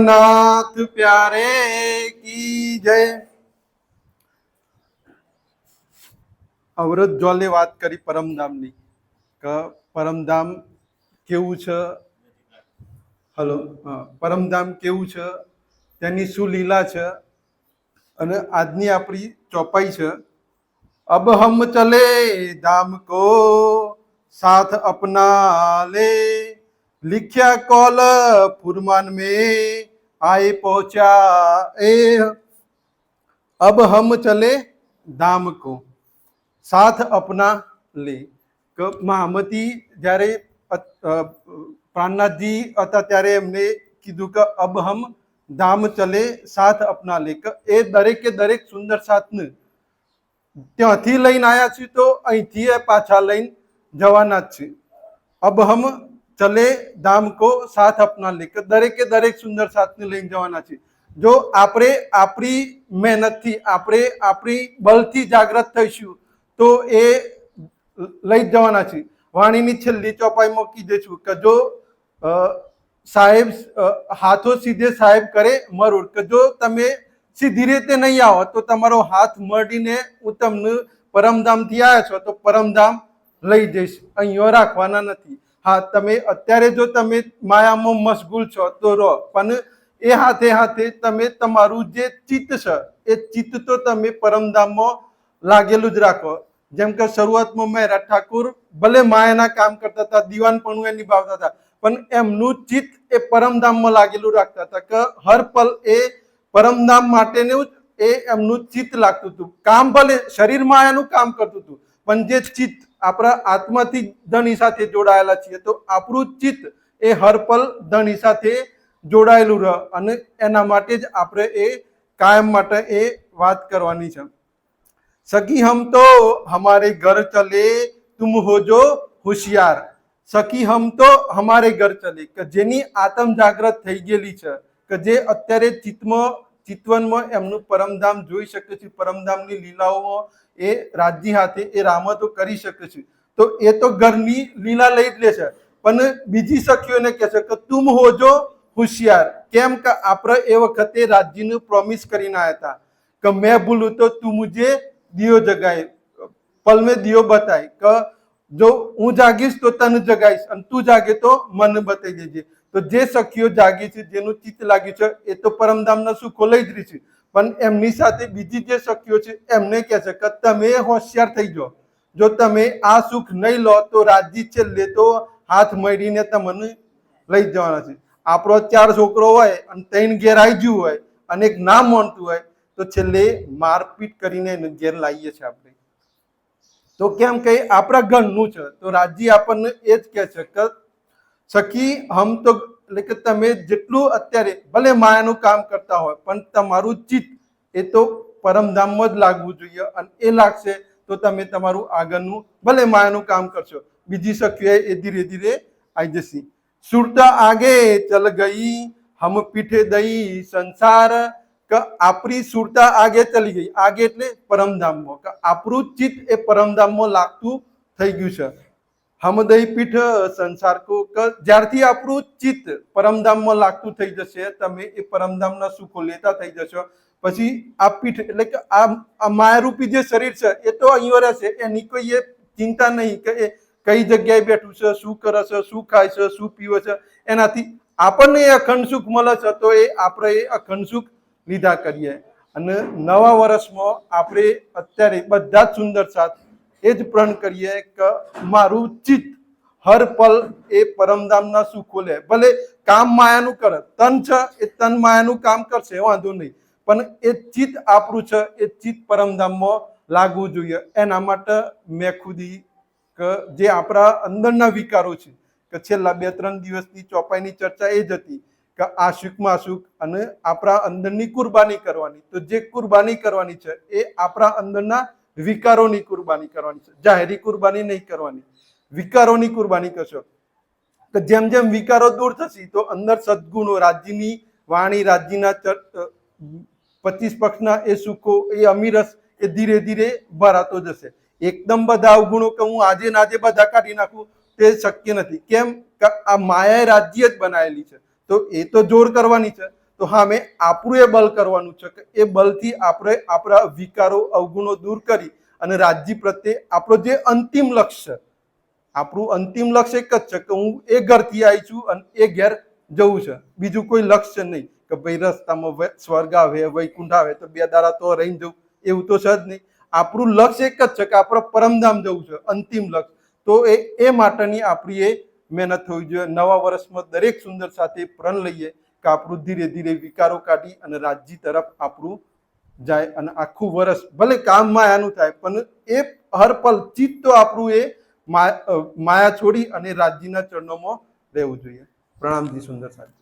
નાથ પ્યારે કી જય. અવરોધ જોલે વાત કરી પરમધામની. કે, પરમધામ કેવું છે? હલો પરમધામ કેવું છે? તેની શું લીલા છે? અને આજની આપણી ચોપાઈ છે, અબ હમ ચલે ધામ કો સાથ અપના લે. लिखा कॉल फुरमान में आए पहुंचा ए अब हम चले धाम को साथ अपना લે કે મહામતી જ્યારે અ- અ, પ્રાણનાથજી હતા ત્યારે એમને કીધું કે અબ હમ ધામ ચલે સાથ અપના લે કે એ દરેકે દરેક સુંદર સાથને ત્યાંથી લઈને આવ્યા છીએ તો અહીંથી એ પાછા લઈને જવાના જ છે અબ હમ ચલે દામ કો સાથ અપના લે, કે દરેકે દરેક સુંદર સાથને લઈને જવાના છે. જો આપણે આપણી મહેનતથી, આપણે આપણી બલથી જાગૃત થઈશું, તો એ લઈ જવાના છે. વાણીની છેલ્લી ચોપાઈમાં કીધે છું કે જો સાહેબ હાથો સીધે સાહેબ કરે, મરુડ. કે જો તમે સીધી રીતે નહીં આવો, તો તમારો હાથ મળીને હું તમને પરમધામથી આવ્યા છો, તો પરમધામ લઈ જઈશ. અહીંયા રાખવાના નથી. હા, તમે અત્યારે જો તમે માયામાં મશગુલ છો, તો રહો. પણ એ હાથે હાથે તમે તમારું જે ચિત્ત છે, એ ચિત્ત તો તમે પરમધામમાં લાગેલું જ રાખો. જેમ કે શરૂઆતમાં મહેરા ઠાકુર ભલે માયાના કામ કરતા હતા, દીવાનપણું એ નિભાવતા હતા, પણ એમનું ચિત્ત એ પરમધામમાં લાગેલું રાખતા હતા કે હર પલ એ પરમધામ માટેનું જ એ એમનું ચિત્ત લાગતું હતું. કામ ભલે શરીર માયાનું કામ કરતું હતું, પણ જે ચિત્ત આપણા આત્માથી ધણી સાથે જોડાયેલા છીએ. તો આપણું ચિત્ત એ હરપલ ધની સાથે જોડાયેલું રહે અને એના માટે જ આપણે એ કાયમ માટે એ વાત કરવાની છે. સખી, હમ તો હમારે ઘર ચલે, તુમ હો જો હોશિયાર. સખી, હમ તો હમારે ઘર ચલે. કે જેની આત્મ જાગૃત થઈ ગયેલી છે, કે જે અત્યારે ચિત્તમાં ચિતવનમાં એમનું પરમધામ જોઈ શકે છે, પરમધામની લીલાઓમાં એ રાજ્ય હાથે એ રામતો કરી શકે છે. તો એ તો ઘરની લીલા લઈ જ લે છે. પણ બીજી સખીઓને કહે છે કે તું હોજો હોશિયાર, કેમ કે આપણે એ વખતે રાજ્યનું પ્રોમિસ કરીને આવ્યા હતા કે મેં ભૂલું તો તું મુજે દિયો જગાય પલ મેં દિયો બતાય, કે જો હું જાગીશ તો તને જગાઈશ અને તું જાગે તો મને બતાવી દેજે. તો જે સખીઓ જાગી છે, જેનું ચિત્ત લાગ્યું છે, એ તો પરમધામના સુખો લઈ જ રહી છે. પણ એમની સાથે બીજી જે સખીઓ છે, એમને કહે છે કે તમે હોશિયાર થઈ જાઓ. જો તમે આ સુખ નહીં લો, તો રાજી છેલ્લે તો હાથ મળીને તમને લઈ જવાના છે. આપણો ચાર છોકરો હોય અને ત્રણ ઘેર આવી ગયું હોય અને એક ના માનતું હોય, તો છેલ્લે મારપીટ કરીને ઘેર લાવીએ છીએ આપણે. તો કેમ કે આપણા ઘરનું છે, તો રાજ્ય આપણને એ જ કહે છે કે, સખી, હમ તો એટલે કે તમે જેટલું અત્યારે ભલે માયાનું કામ કરતા હોય, પણ તમારું ચિત્ત એ તો પરમધામમાં જ લાગવું જોઈએ અને એ લાગશે તો તમે તમારું આગળનું ભલે માયાનું કામ કરશો. બીજી સખીઓ એ ધીરે ધીરે આવી જશે સુરતા આગે ચલ ગઈ, હમ પીઠે દઈ સંસાર કે આપણી સુરતા આગે ચલી ગઈ. આગે એટલે પરમધામમાં. કે આપણું ચિત્ત એ પરમધામમાં લાગતું થઈ ગયું છે. હમદય પીઠ સંસાર કો કે જ્યારથી આપણું ચિત્ત પરમધામમાં લાગતું થઈ જશે, તમે એ પરમધામના સુખો લેતા થઈ જશો. પછી આ પીઠ એટલે કે આ માયારૂપી જે શરીર છે, એ તો અહીંયા રહેશે એની કોઈ એ ચિંતા નહીં કે એ કઈ જગ્યાએ બેઠું છે, શું કરે છે, શું ખાય છે, શું પીવે છે. એનાથી આપણને એ અખંડ સુખ મળે છે, તો એ આપણે એ અખંડ સુખ લીધા કરીએ. અને નવા વર્ષમાં આપણે અત્યારે બધા જ સુંદર સાથ એ જ પ્રણ કરીએ કે મારું ચિત્ત હર પલ એ પરમધામના સુખો લે. ભલે કામ માયાનું કરે, તન છે એ તન માયાનું કામ કરશે, વાંધો નહીં. પણ એ ચિત્ત આપણું છે, એ ચિત્ત પરમધામમાં લાગવું જોઈએ. એના માટે મેં ખુદી કે જે આપણા અંદરના વિકારો છે, કે છેલ્લા બે ત્રણ દિવસની ચોપાઈની ચર્ચા એ જ હતી કે આ સુખમાં સુખ અને આપણા અંદરની કુરબાની કરવાની. તો જે કુરબાની કરવાની છે, એ આપણા અંદરના વિકારોની કુરબાની કરવાની છે. જાહેરી કુરબાની નહીં કરવાની. વિકારોની કુરબાની કરશો. તો જેમ જેમ વિકારો દૂર થશે, તો અંદર સદગુણો, રાજ્યની વાણી, રાજ્યના પચીસ પક્ષના એ સુખો, એ અમીરસ, એ ધીરે ધીરે ભરાતો જશે. એકદમ બધા અવગુણો કે હું આજે નાજે બધા કાઢી નાખું, તે શક્ય નથી. કેમ? કે આ માયાએ રાજ્ય જ બનાવેલી છે. તો એ તો જોર કરવાની છે. તો હા, મેં આપણું એ બલ કરવાનું છે કે એ બલથી આપણે આપણા વિકારો, અવગુણો દૂર કરી અને રાજ્ય પ્રત્યે આપણો જે અંતિમ લક્ષ્ય આપણું અંતિમ લક્ષ્ય એક જ છે કે હું એ ઘરથી આવી છું અને એ ઘેર જવું છે. બીજું કોઈ લક્ષ્ય નહીં કે ભાઈ રસ્તામાં સ્વર્ગ આવે, વૈકુંઠ આવે, તો બે દાડા તો રહીને જવું. એવું તો છે જ નહીં. આપણું લક્ષ્ય એક જ છે કે આપણે પરમધામ જવું છે, અંતિમ લક્ષ્ય. તો એ એ માટેની આપણી એ મહેનત થવી જોઈએ. નવા વર્ષમાં દરેક સુંદર સાથે પ્રણ લઈએ કે આપણું ધીરે ધીરે વિકારો કાઢી અને રાજ્ય તરફ આપણું જાય અને આખું વર્ષ ભલે કામ માયાનું થાય, પણ એ હર પલ ચિત્ત તો આપણું એ માયા છોડી અને રાજ્યના ચરણોમાં રહેવું જોઈએ. પ્રણામજી સુંદર સાહેબ.